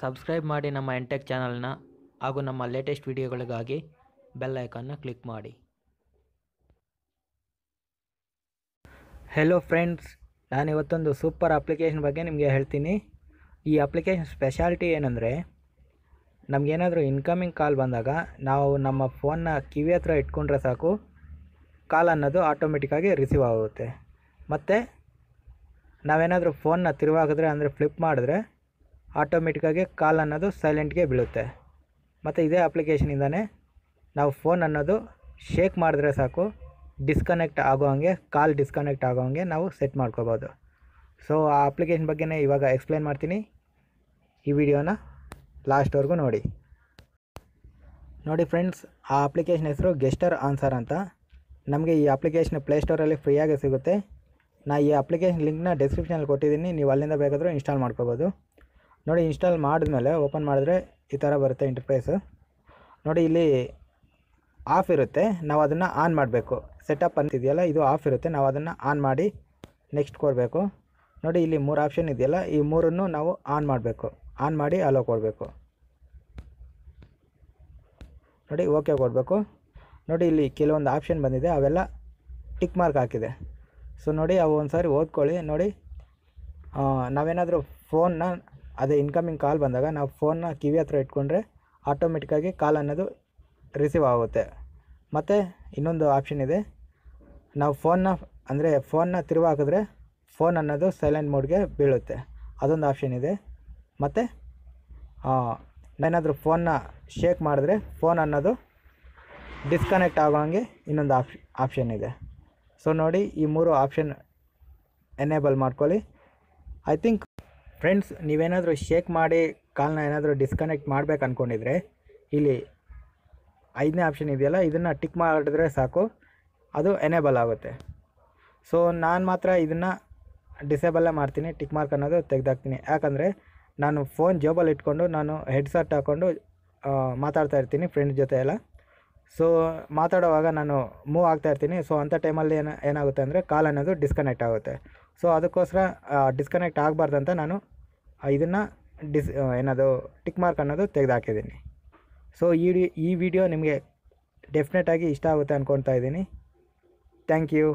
Subscribe ಮಾಡಿ ನಮ್ಮ MTech ಚಾನಲ್ನ ಹಾಗೂ ನಮ್ಮ ಲೇಟೆಸ್ಟ್ ವಿಡಿಯೋಗಳಿಗಾಗಿ ಬೆಲ್ ಐಕಾನ್ನ ಕ್ಲಿಕ್ ಮಾಡಿ. ಹೆಲೋ ಫ್ರೆಂಡ್ಸ್ ನಾನು ಇವತ್ತೊಂದು ಸೂಪರ್ ಅಪ್ಲಿಕೇಶನ್ ಬಗ್ಗೆ ನಿಮಗೆ ಹೇಳ್ತೀನಿ. ಈ ಅಪ್ಲಿಕೇಶನ್ ಸ್ಪೆಷಾಲಿಟಿ ಏನಂದರೆ ನಮಗೇನಾದರೂ ಇನ್ಕಮಿಂಗ್ ಕಾಲ್ ಬಂದಾಗ ನಾವು ನಮ್ಮ ಫೋನ್ನ ಕಿವಿ ಹತ್ರ ಇಟ್ಕೊಂಡ್ರೆ ಸಾಕು ಕಾಲ್ ಅನ್ನೋದು ಆಟೋಮೆಟಿಕ್ಕಾಗಿ ರಿಸೀವ್ ಆಗುತ್ತೆ. ಮತ್ತು ನಾವೇನಾದರೂ ಫೋನ್ನ ತಿರುವಾಗಿದ್ರೆ ಅಂದರೆ ಫ್ಲಿಪ್ ಮಾಡಿದ್ರೆ ಆಟೋಮೆಟಿಕ್ಕಾಗಿ ಕಾಲ್ ಅನ್ನೋದು ಸೈಲೆಂಟ್ಗೆ ಬೀಳುತ್ತೆ. ಮತ್ತು ಇದೇ ಅಪ್ಲಿಕೇಶನಿಂದನೇ ನಾವು ಫೋನ್ ಅನ್ನೋದು ಶೇಕ್ ಮಾಡಿದ್ರೆ ಸಾಕು ಡಿಸ್ಕನೆಕ್ಟ್ ಆಗೋ ಹಂಗೆ, ಕಾಲ್ ಡಿಸ್ಕನೆಕ್ಟ್ ಆಗೋ ಹಂಗೆ ನಾವು ಸೆಟ್ ಮಾಡ್ಕೋಬೋದು. ಸೊ ಆ ಅಪ್ಲಿಕೇಶನ್ ಬಗ್ಗೆನೇ ಇವಾಗ ಎಕ್ಸ್ಪ್ಲೇನ್ ಮಾಡ್ತೀನಿ. ಈ ವಿಡಿಯೋನ ಲಾಸ್ಟ್ವರೆಗೂ ನೋಡಿ. ನೋಡಿ ಫ್ರೆಂಡ್ಸ್ ಆ ಅಪ್ಲಿಕೇಶನ್ ಹೆಸರು ಗೆಸ್ಟರ್ ಆನ್ಸರ್ ಅಂತ. ನಮಗೆ ಈ ಅಪ್ಲಿಕೇಶನ್ ಪ್ಲೇಸ್ಟೋರಲ್ಲಿ ಫ್ರೀಯಾಗಿ ಸಿಗುತ್ತೆ. ನಾ ಈ ಅಪ್ಲಿಕೇಶನ್ ಲಿಂಕ್ನ ಡಿಸ್ಕ್ರಿಪ್ಷನಲ್ಲಿ ಕೊಟ್ಟಿದ್ದೀನಿ. ನೀವು ಅಲ್ಲಿಂದ ಬೇಕಾದರೂ ಇನ್ಸ್ಟಾಲ್ ಮಾಡ್ಕೋಬೋದು. ನೋಡಿ ಇನ್ಸ್ಟಾಲ್ ಮಾಡಿದ್ಮೇಲೆ ಓಪನ್ ಮಾಡಿದ್ರೆ ಈ ಥರ ಬರುತ್ತೆ ಇಂಟರ್ಫೇಸು. ನೋಡಿ ಇಲ್ಲಿ ಆಫ್ ಇರುತ್ತೆ, ನಾವು ಅದನ್ನು ಆನ್ ಮಾಡಬೇಕು. ಸೆಟಪ್ ಅಂತಿದೆಯಲ್ಲ, ಇದು ಆಫ್ ಇರುತ್ತೆ, ನಾವು ಅದನ್ನು ಆನ್ ಮಾಡಿ ನೆಕ್ಸ್ಟ್ ಕೊಡಬೇಕು. ನೋಡಿ ಇಲ್ಲಿ ಮೂರು ಆಪ್ಷನ್ ಇದೆಯಲ್ಲ, ಈ ಮೂರನ್ನು ನಾವು ಆನ್ ಮಾಡಬೇಕು. ಆನ್ ಮಾಡಿ ಅಲೋ ಕೊಡಬೇಕು. ನೋಡಿ ಓಕೆ ಕೊಡಬೇಕು. ನೋಡಿ ಇಲ್ಲಿ ಕೆಲವೊಂದು ಆಪ್ಷನ್ ಬಂದಿದೆ, ಅವೆಲ್ಲ ಟಿಕ್ ಮಾರ್ಕ್ ಹಾಕಿದೆ. ಸೊ ನೋಡಿ ಅವು ಒಂದು ಸಾರಿ ಓದ್ಕೊಳ್ಳಿ, ನೋಡಿ ನಾವೇನಾದರೂ ಫೋನ್ನ ಅದೇ ಇನ್ಕಮಿಂಗ್ ಕಾಲ್ ಬಂದಾಗ ನಾವು ಫೋನ್ನ ಕಿವಿ ಹತ್ರ ಇಟ್ಕೊಂಡ್ರೆ ಆಟೋಮೆಟಿಕ್ಕಾಗಿ ಕಾಲ್ ಅನ್ನೋದು ರಿಸೀವ್ ಆಗುತ್ತೆ. ಮತ್ತು ಇನ್ನೊಂದು ಆಪ್ಷನ್ ಇದೆ. ನಾವು ಫೋನ್ನ ಅಂದರೆ ಫೋನ್ನ ತಿರುವ ಹಾಕಿದ್ರೆ ಫೋನ್ ಅನ್ನೋದು ಸೈಲೆಂಟ್ ಮೋಡ್ಗೆ ಬೀಳುತ್ತೆ. ಅದೊಂದು ಆಪ್ಷನ್ ಇದೆ. ಮತ್ತು ಏನಾದರೂ ಫೋನ್ನ ಶೇಕ್ ಮಾಡಿದ್ರೆ ಫೋನ್ ಅನ್ನೋದು ಡಿಸ್ಕನೆಕ್ಟ್ ಆಗೋ ಹಂಗೆ ಇನ್ನೊಂದು ಆಪ್ ಆಪ್ಷನ್ ಇದೆ. ಸೊ ನೋಡಿ ಈ ಮೂರು ಆಪ್ಷನ್ ಎನೇಬಲ್ ಮಾಡ್ಕೊಳ್ಳಿ. ಐ ಥಿಂಕ್ ಫ್ರೆಂಡ್ಸ್ ನೀವೇನಾದರೂ ಶೇಕ್ ಮಾಡಿ ಕಾಲ್ನ ಏನಾದರೂ ಡಿಸ್ಕನೆಕ್ಟ್ ಮಾಡಬೇಕು ಅಂದ್ಕೊಂಡಿದ್ರೆ ಇಲ್ಲಿ ಐದನೇ ಆಪ್ಷನ್ ಇದೆಯಲ್ಲ, ಇದನ್ನು ಟಿಕ್ ಮಾಡಿದ್ರೆ ಸಾಕು. ಅದು ಎನೇಬಲ್ ಆಗುತ್ತೆ. ಸೊ ನಾನು ಮಾತ್ರ ಇದನ್ನು ಡಿಸೇಬಲ್ಲೇ ಮಾಡ್ತೀನಿ ಟಿಕ್ ಮಾರ್ಕ್ ಅನ್ನೋದು ತೆಗೆದಾಕ್ತೀನಿ. ಯಾಕಂದರೆ ನಾನು ಫೋನ್ ಜೇಬಲ್ಲಿ ಇಟ್ಕೊಂಡು ನಾನು ಹೆಡ್ಸೆಟ್ ಹಾಕ್ಕೊಂಡು ಮಾತಾಡ್ತಾ ಇರ್ತೀನಿ ಫ್ರೆಂಡ್ ಜೊತೆ ಎಲ್ಲ. ಸೊ ಮಾತಾಡುವಾಗ ನಾನು ಮೂವ್ ಆಗ್ತಾ ಇರ್ತೀನಿ. ಸೊ ಅಂಥ ಟೈಮಲ್ಲಿ ಏನು, ಏನಾಗುತ್ತೆ ಅಂದರೆ ಕಾಲ್ ಅನ್ನೋದು ಡಿಸ್ಕನೆಕ್ಟ್ ಆಗುತ್ತೆ. ಸೊ ಅದಕ್ಕೋಸ್ಕರ ಡಿಸ್ಕನೆಕ್ಟ್ ಆಗಬಾರ್ದಂತ ನಾನು ಇದನ್ನು ಡಿಸ್ ಏನದು ಟಿಕ್ ಮಾರ್ಕ್ ಅನ್ನೋದು ತೆಗೆದುಹಾಕಿದ್ದೀನಿ ಸೊ ಈ ವಿಡಿಯೋ ನಿಮಗೆ ಡೆಫಿನೆಟಾಗಿ ಇಷ್ಟ ಆಗುತ್ತೆ ಅಂದ್ಕೊತಾ ಇದ್ದೀನಿ. Thank you